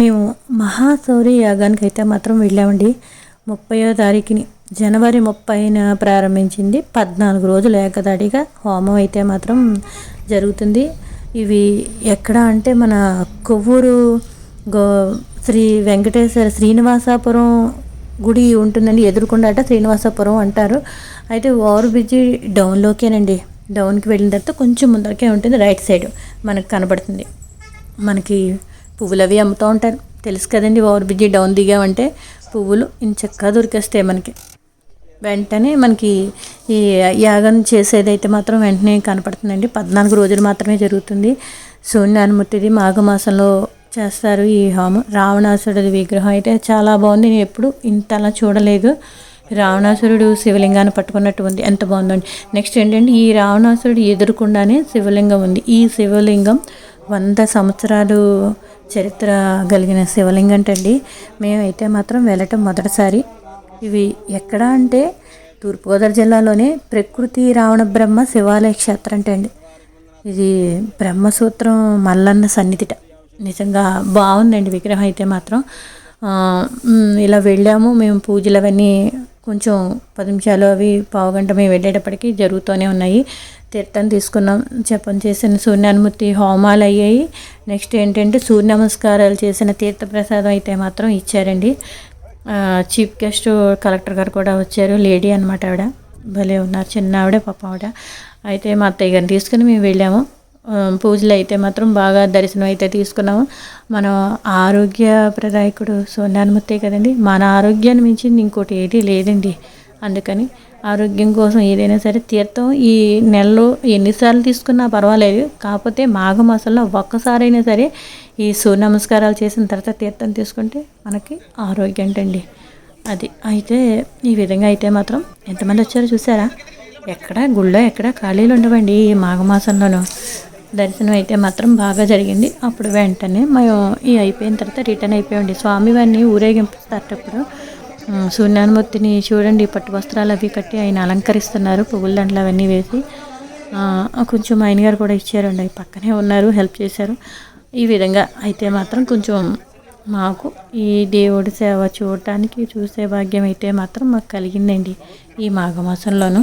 మేము మహాశౌర్య యాగానికి అయితే మాత్రం వెళ్ళామండి. ముప్పయో తారీఖుని జనవరి ముప్పైన ప్రారంభించింది. పద్నాలుగు రోజులు ఏకదాటిగా హోమం అయితే మాత్రం జరుగుతుంది. ఇవి ఎక్కడ అంటే మన కొవ్వూరు గో శ్రీ వెంకటేశ్వర శ్రీనివాసాపురం గుడి ఉంటుందండి. ఎదురుకుండా శ్రీనివాసాపురం అంటారు. అయితే ఓవర్ బ్రిడ్జి డౌన్లోకేనండి. డౌన్కి వెళ్ళిన తర్వాత కొంచెం ముందరకే ఉంటుంది. రైట్ సైడ్ మనకు కనబడుతుంది. మనకి పువ్వులు అవి అమ్ముతూ ఉంటారు తెలుసు కదండి ఓవర్ బ్రిడ్జి డౌన్ దిగామంటే పువ్వులు ఇంచక్కగా దొరికేస్తాయి మనకి. వెంటనే మనకి ఈ యాగం చేసేదైతే మాత్రం వెంటనే కనపడుతుందండి. పద్నాలుగు రోజులు మాత్రమే జరుగుతుంది. సూర్యనారాయణమూర్తిది మాఘమాసంలో చేస్తారు ఈ హోమం. రావణాసురుడి విగ్రహం అయితే చాలా బాగుంది. నేను ఎప్పుడు ఇంతలా చూడలేదు. రావణాసురుడు శివలింగాన్ని పట్టుకున్నట్టు ఉంది. ఎంత బాగుందండి. నెక్స్ట్ ఏంటంటే ఈ రావణాసురుడు ఎదురుకుండానే శివలింగం ఉంది. ఈ శివలింగం వంద సంవత్సరాలు చరిత్ర కలిగిన శివలింగం అంటండి మేమైతే మాత్రం వెళ్ళటం మొదటిసారి. ఇవి ఎక్కడ అంటే తూర్పుగోదావరి జిల్లాలోనే ప్రకృతి రావణ బ్రహ్మ శివాలయ క్షేత్రం అండి ఇది బ్రహ్మసూత్రం మల్లన్న సన్నిధిట. నిజంగా బాగుందండి విగ్రహం అయితే మాత్రం. ఇలా వెళ్ళాము. మేము పూజలు అవన్నీ కొంచెం పది నిమిషాలు అవి పావుగంట మేము వెళ్ళేటప్పటికి జరుగుతూనే ఉన్నాయి. తీర్థం తీసుకున్నాం. జపం చేసిన సూర్యానుమూర్తి హోమాలు అయ్యాయి నెక్స్ట్ ఏంటంటే సూర్య నమస్కారాలు చేసిన తీర్థప్రసాదం అయితే మాత్రం ఇచ్చారండి. చీఫ్ గెస్ట్ కలెక్టర్ గారు కూడా వచ్చారు. లేడీ అనమాట ఆవిడ. భలే ఉన్నారు. చిన్న ఆవిడ పాప ఆవిడ. అయితే మా అత్తయ్య గారిని తీసుకుని మేము వెళ్ళాము. పూజలు అయితే మాత్రం బాగా దర్శనం అయితే తీసుకున్నాము. మన ఆరోగ్య ప్రదాయకుడు సోనానుమతే కదండి. మన ఆరోగ్యాన్ని మించింది ఇంకోటి ఏది లేదండి. అందుకని ఆరోగ్యం కోసం ఏదైనా సరే తీర్థం ఈ నెలలో ఎన్నిసార్లు తీసుకున్నా పర్వాలేదు. కాకపోతే మాఘమాసంలో ఒక్కసారైనా సరే ఈ సూర్య నమస్కారాలు చేసిన తర్వాత తీర్థం తీసుకుంటే మనకి ఆరోగ్యం అంటండి. అది అయితే ఈ విధంగా అయితే మాత్రం ఎంతమంది వచ్చారో చూసారా? ఎక్కడ గుళ్ళో ఎక్కడ ఖాళీలు ఉండవండి ఈ మాఘమాసంలోనూ దర్శనం అయితే మాత్రం బాగా జరిగింది. అప్పుడు వెంటనే మేము ఈ అయిపోయిన తర్వాత రిటర్న్ అయిపోయండి స్వామివారిని ఊరేగింపుతారటప్పుడు అప్పుడు సూర్యనారాయణమూర్తిని చూడండి పట్టు వస్త్రాలు అవి కట్టి ఆయన అలంకరిస్తున్నారు పువ్వుల దండలు అవన్నీ వేసి. కొంచెం ఆయన గారు కూడా ఇచ్చారండి అవి పక్కనే ఉన్నారు హెల్ప్ చేశారు. ఈ విధంగా అయితే మాత్రం కొంచెం మాకు ఈ దేవుడి సేవ చూడటానికి చూసే భాగ్యం అయితే మాత్రం మాకు కలిగిందండి ఈ మాఘమాసంలోనూ.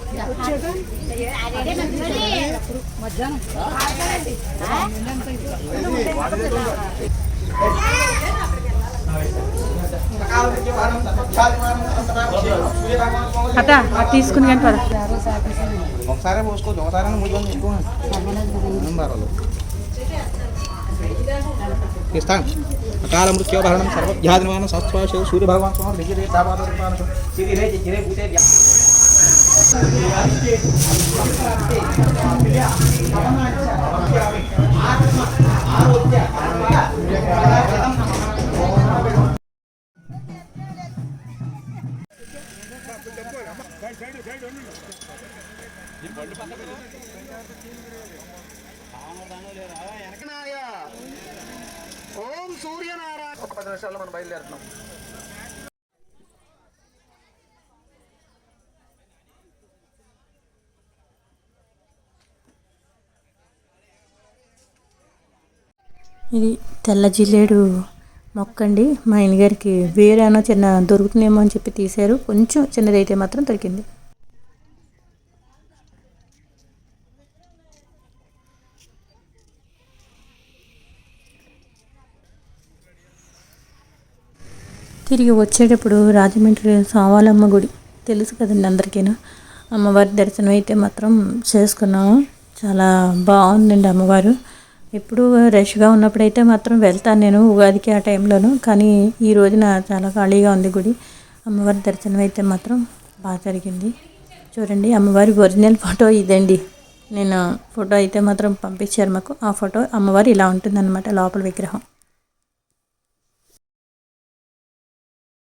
తీసుకుని కానీ పద ఒకసారి పోసుకోవచ్చు ఒకసారి మూడు వందలు ఎక్కువ పర్వాలేదు ఇస్తాను అకాల మృత్యోభరణం సర్వధ్యాదినమానం సూర్య భగవాన్ స్వామి విజయ దాబాదం భూతే ఓం సూర్యనారాయణ. ఒక పది నిమిషాల్లో మనం బయలుదేరుతున్నాం. ఇది తెల్ల జిల్లేడు మొక్క అండి మా ఆయన గారికి వేరేనా చిన్న దొరుకుతుందేమో అని చెప్పి తీశారు. కొంచెం చిన్నదైతే మాత్రం దొరికింది. తిరిగి వచ్చేటప్పుడు రాజమండ్రి సావాలమ్మ గుడి. తెలుసు కదండి అందరికీను. అమ్మవారి దర్శనం అయితే మాత్రం చేసుకున్నాము. చాలా బాగుందండి అమ్మవారు. ఎప్పుడు రష్గా ఉన్నప్పుడైతే మాత్రం వెళ్తాను నేను ఉగాదికి ఆ టైంలోను. కానీ ఈ రోజున చాలా ఖాళీగా ఉంది గుడి. అమ్మవారి దర్శనం అయితే మాత్రం బాగా జరిగింది. చూడండి అమ్మవారి ఒరిజినల్ ఫోటో ఇదండి. నేను ఫోటో అయితే మాత్రం పంపించారు మాకు. ఆ ఫోటో అమ్మవారు ఇలా ఉంటుందన్నమాట లోపల విగ్రహం.